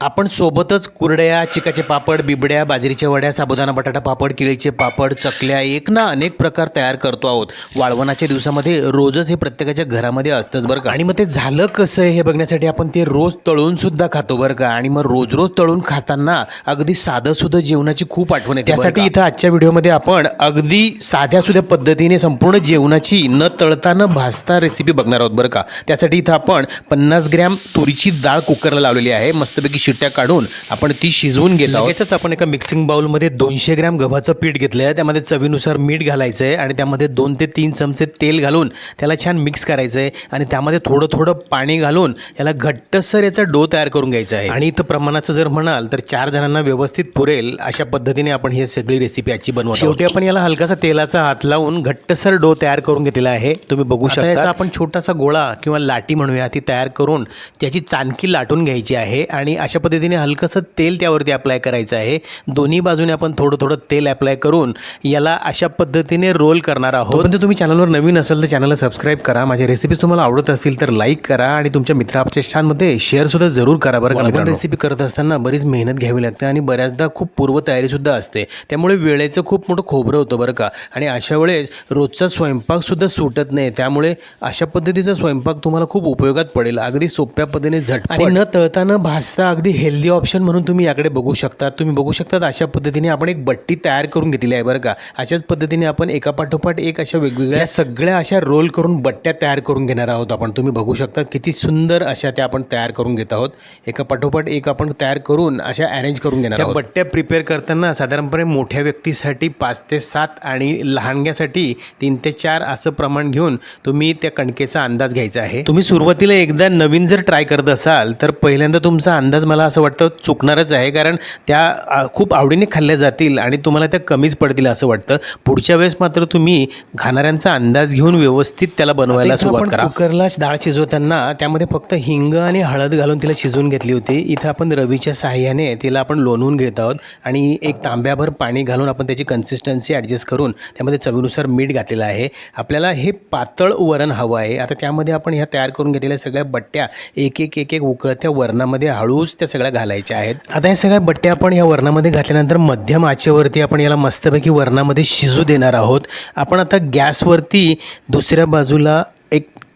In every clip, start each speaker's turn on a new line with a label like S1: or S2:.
S1: आपण सोबतच कुरड्या चिकाचे पापड बिबड्या बाजरीच्या वड्या साबुदाणा बटाटा पापड केळीचे पापड चकल्या एक ना अनेक प्रकार तयार करतो आहोत. वाळवणाच्या दिवसामध्ये रोजच हे प्रत्येकाच्या घरामध्ये असतंच बरं का? आणि मग ते झालं कसं आहे हे बघण्यासाठी आपण ते रोज तळून सुद्धा खातो बरं का? आणि मग रोज रोज तळून खाताना अगदी साधं सुद्धा जेवणाची खूप आठवण येते त्यासाठी इथं आजच्या व्हिडिओमध्ये आपण अगदी साध्या सुध्या पद्धतीने संपूर्ण जेवणाची न तळता न भाजता रेसिपी बघणार आहोत बरं का? त्यासाठी इथं आपण पन्नास ग्रॅम तुरीची डाळ कुकरला लावलेली आहे. मस्तपैकी शिट्ट्या काढून आपण ती शिजवून घेतो लगेचच आपण एका मिक्सिंग बाउलमध्ये दोनशे ग्रॅम गव्हाचं पीठ घेतलं आहे त्यामध्ये चवीनुसार मीठ घालायचं आहे आणि त्यामध्ये दोन ते तीन चमचे तेल घालून त्याला छान मिक्स करायचं आहे आणि त्यामध्ये थोडं थोडं पाणी घालून याला घट्टसर याचा डो तयार करून घ्यायचा आहे. आणि इथं प्रमाणाचं जर म्हणाल तर चार जणांना व्यवस्थित पुरेल अशा पद्धतीने आपण ही सगळी रेसिपी आजची बनवतो शेवटी आपण याला हलकासा तेलाचा हात लावून घट्टसर डो तयार करून घेतलेला आहे. तुम्ही बघू शकता. याचा आपण छोटासा गोळा किंवा लाटी म्हणूया ती तयार करून त्याची चाणकी लाटून घ्यायची आहे आणि अशा पद्धतीने हलकंसं तेल त्यावरती अप्लाय करायचं आहे. दोन्ही बाजूने आपण थोडं थोडं तेल अप्लाय करून याला अशा पद्धतीने रोल करणार आहोत. पण तुम्ही चॅनलवर नवीन असेल तर चॅनलला सबस्क्राईब करा. माझ्या रेसिपीज तुम्हाला आवडत असतील तर लाईक करा आणि तुमच्या मित्रांमध्ये शेअर सुद्धा जरूर करा बरं का रेसिपी करत असताना बरीच मेहनत घ्यावी लागते आणि बऱ्याचदा खूप पूर्वतयारी सुद्धा असते. त्यामुळे वेळेचं खूप मोठं खोबरं होतं बरं का. आणि अशा वेळेस रोजचा स्वयंपाक सुद्धा सुटत नाही. त्यामुळे अशा पद्धतीचा स्वयंपाक तुम्हाला खूप उपयोगात पडेल. अगदी सोप्या पद्धतीने झट आणि न तळता न भाजता अगदी हेल्दी ऑप्शन म्हणून तुम्ही याकडे बघू शकता. तुम्ही बघू शकता अशा पद्धतीने आपण एक बट्टी तयार करून घेतली आहे बरं का. अशाच पद्धतीने आपण एका पाठोपाठ एक अशा वेगवेगळ्या सगळ्या अशा रोल करून बट्ट्या तयार करून घेणार आहोत आपण. तुम्ही बघू शकता किती सुंदर अशा त्या आपण तयार करून घेत आहोत. एका पाठोपाठ एक आपण तयार करून अशा अरेंज करून घेणार आहोत. बट्ट्या प्रिपेअर करताना साधारणपणे मोठ्या व्यक्तीसाठी पाच ते सात आणि लहानग्यासाठी तीन ते चार असं प्रमाण घेऊन तुम्ही त्या कणकेचा अंदाज घ्यायचा आहे. तुम्ही सुरुवातीला एकदा नवीन जर ट्राय करत असाल तर पहिल्यांदा तुमचा अंदाज मला असं वाटतं चुकणारच आहे कारण त्या खूप आवडीने खाल्ल्या जातील आणि तुम्हाला त्या कमीच पडतील असं वाटतं. पुढच्या वेळेस मात्र तुम्ही खाणाऱ्यांचा अंदाज घेऊन व्यवस्थित त्याला बनवायला सुरुवात करा. कुकरला डाळ शिजवताना त्यामध्ये फक्त हिंग आणि हळद घालून तिला शिजवून घेतली होती. इथं आपण रवीच्या साह्याने तिला आपण लोणवून घेत आहोत आणि एक तांब्याभर पाणी घालून आपण त्याची कन्सिस्टन्सी ॲडजस्ट करून त्यामध्ये चवीनुसार मीठ घातलेलं आहे. आपल्याला हे पातळ वरण हवं आहे. आता त्यामध्ये आपण ह्या तयार करून घेतलेल्या सगळ्या बट्ट्या एक एक एक एक उकळत्या वरणामध्ये हळूच त्या सगळ्या घालायच्या आहेत. आता या सगळ्या बट्ट्या आपण या वरणामध्ये घातल्यानंतर मध्यम आचेवरती आपण याला मस्तपैकी वरणामध्ये शिजू देणार आहोत. आपण आता गॅसवरती दुसऱ्या बाजूला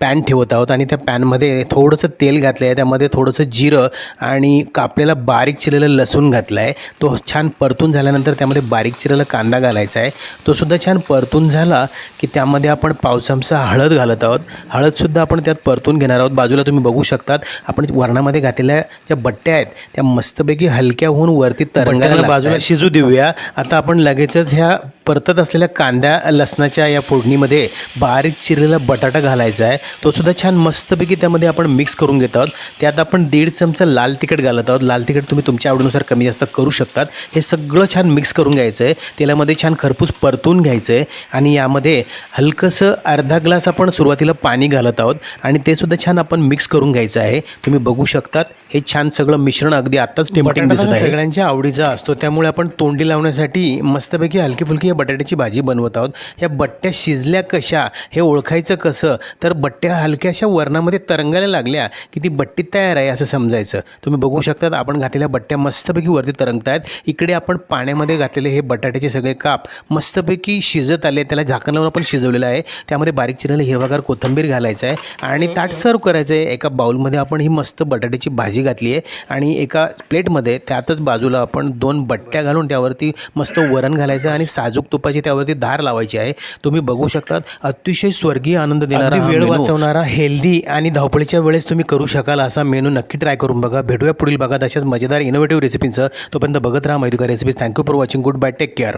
S1: पॅन ठेवत आहोत आणि त्या पॅनमध्ये थोडंसं तेल घातलं आहे त्यामध्ये थोडंसं जिरं आणि कापलेला बारीक चिरलेलं लसूण घातलं आहे तो छान परतून झाल्यानंतर त्यामध्ये बारीक चिरलेला कांदा घालायचा आहे तो सुद्धा छान परतून झाला की त्यामध्ये आपण पाव चमचा हळद घालत आहोत. हळदसुद्धा आपण त्यात परतून घेणार आहोत. बाजूला तुम्ही बघू शकतात. आपण वरणामध्ये घातलेल्या ज्या बट्ट्या आहेत त्या मस्तपैकी हलक्या होऊन वरती तरंगायला बाजूला शिजू देऊया. आता आपण लगेचच ह्या परतत असलेल्या कांद्या लसणाच्या या फोडणीमध्ये बारीक चिरलेला बटाटा घालायचा आहे तो सुद्धा छान मस्तपैकी त्यामध्ये आपण मिक्स करून घेत आहोत. त्यात आपण दीड चमचा लाल तिखट घालत आहोत. लाल तिखट तुम्ही तुमच्या आवडीनुसार कमी जास्त करू शकतात. हे सगळं छान मिक्स करून घ्यायचं आहे तेलामध्ये छान खरपूस परतून घ्यायचं आहे आणि यामध्ये हलकंसं अर्धा ग्लास आपण सुरुवातीला पाणी घालत आहोत. आणि ते सुद्धा छान आपण मिक्स करून घ्यायचं आहे. तुम्ही बघू शकतात. हे छान सगळं मिश्रण अगदी आत्ताच टेम्पटिंग दिसत आहे. सगळ्यांच्या आवडीचा असतो. त्यामुळे आपण तोंडी लावण्यासाठी मस्तपैकी हलकी फुलकी या बटाट्याची भाजी बनवत आहोत. या बट्ट्या शिजल्या कशा हे ओळखायचं कसं? तर बट्ट्या हलक्याशा वरणामध्ये तरंगायला लागल्या की ती बट्टी तयार आहे असं समजायचं. तुम्ही बघू शकतात आपण घातलेल्या बट्ट्या मस्तपैकी वरती तरंगत आहेत इकडे आपण पाण्यामध्ये घातलेले हे बटाट्याचे सगळे काप मस्तपैकी शिजत आले त्याला झाकण लावून आपण शिजवलेलं आहे. त्यामध्ये बारीक चिरलेलं हिरवागार कोथिंबीर घालायचं आहे आणि ताट सर्व करायचं आहे. एका बाउलमध्ये आपण ही मस्त बटाट्याची भाजी घातली आहे आणि एका प्लेटमध्ये त्यातच बाजूला आपण दोन बट्ट्या घालून त्यावरती मस्त वरण घालायचं आणि साजूक तुपाची त्यावरती धार लावायची आहे. तुम्ही बघू शकतात अतिशय स्वर्गीय आनंद देणारा वेळ वाचवणारा हेल्दी आणि धावपळीच्या वेळेस तुम्ही करू शकाल असा मेनू नक्की ट्राय करून बघा. भेटूया पुढील भागात अशाच मजेदार इनोव्हेटिव्ह रेसिपींचं तोपर्यंत बघत राहा मैदुका recipes thank you for watching goodbye take care